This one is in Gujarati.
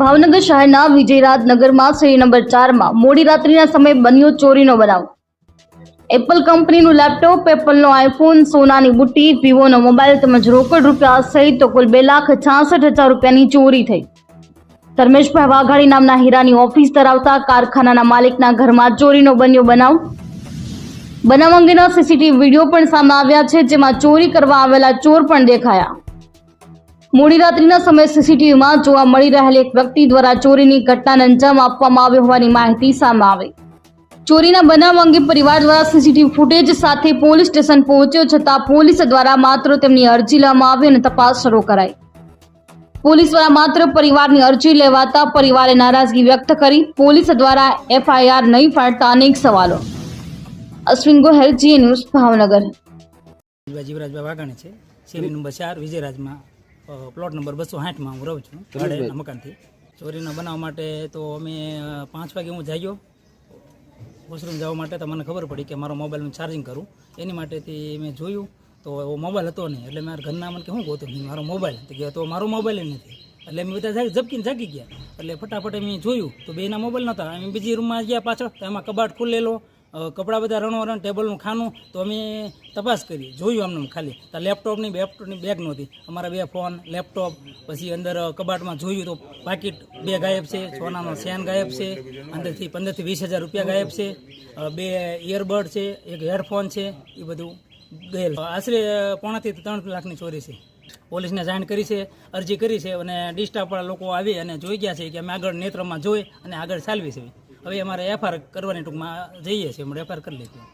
ભાવનગર શહેરના વિજયરાજનગરમાં શ્રી નંબર ચારમાં મોડી રાત્રિના સમયે બન્યો ચોરીનો બનાવ. એપલ કંપનીનું લેપટોપ, એપલનો આઈફોન, સોનાની બુટ્ટી, વિવોનો મોબાઈલ તેમજ રોકડ રૂપિયા સહિત કુલ બે લાખ છાસઠ હજાર રૂપિયાની ચોરી થઈ. ધર્મેશભાઈ વાઘાણી નામના હીરાની ઓફિસ ધરાવતા કારખાનાના માલિકના ઘરમાં ચોરીનો બન્યો બનાવ. બનાવ અંગેના સીસીટીવી વીડિયો પણ સામે આવ્યા છે, જેમાં ચોરી કરવા આવેલા ચોર પણ દેખાયા. મોડી રાત્રિના સમયે સીસીટીવીમાં જોવા મળી રહેલ એક વ્યક્તિ દ્વારા ચોરીની ઘટનાને અંજામ આપવામાં આવ્યો હોવાની માહિતી સામે આવી. ચોરીના બનાવ અંગે પરિવાર દ્વારા સીસીટીવી ફૂટેજ સાથે પોલીસ સ્ટેશન પહોંચ્યો છતાં પોલીસ દ્વારા માત્ર તેમની અરજી લેવામાં આવી અને તપાસ શરૂ કરાઈ. પોલીસ દ્વારા માત્ર પરિવારની અરજી લેવાતા પરિવારે નારાજગી વ્યક્ત કરી, પોલીસ દ્વારા એફઆઈઆર નહીં ફાડતા અનેક સવાલો. અશ્વિન ગોહેલ જી ન્યૂઝ ભાવનગર. જીવરાજ વાઘાણી છે. નંબર ચાર, વિજયરાજમાં. પ્લોટ નંબર બસો સાઠમાં હું રહું છું ભાડેના મકાનથી. ચોરીનો બનાવવા માટે તો અમે પાંચ વાગે હું જાગ્યો. વોશરૂમ જવા માટે તો મને ખબર પડી કે મારો મોબાઈલનું ચાર્જિંગ કરું. એની માટેથી મેં જોયું તો એવો મોબાઈલ હતો નહીં. એટલે મારા ઘરના મને કે શું ગોતું નહીં મારો મોબાઈલ તો કે તો મારો મોબાઈલ નથી. એટલે અમે બધા ઝબકીને જાગી ગયા. એટલે ફટાફટ અમે જોયું તો બેના મોબાઈલ નહોતા અમે બીજી રૂમમાં ગયા પાછળ તો એમાં કબાટ ખુલેલો અ, કપડાં બધા રણો રણ ટેબલનું ખાનું, તો અમે તપાસ કરી જોયું અમને ખાલી. તો લેપટોપની લેપટોપની બેગ નહોતી. અમારા બે ફોન, લેપટોપ, પછી અંદર કબાટમાં જોયું તો પાકીટ બે ગાયબ છે, સોનાનો સેન ગાયબ છે, અંદરથી પંદરથી વીસ હજાર રૂપિયા ગાયબ છે બે ઇયરબડ છે, એક હેડફોન છે, એ બધું ગયેલ. આશરે પોણાથી ત્રણ લાખની ચોરી છે. પોલીસને જાણ કરી છે, અરજી કરી છે અને ડિસ્ટાફવાળા લોકો આવી અને જોઈ ગયા છે કે અમે આગળ નેત્રમાં જોઈ અને આગળ ચાલવી છે. હવે અમારે એફઆર કરવાની ટૂંકમાં જઈએ છીએ અમે એફઆર કરી લીધી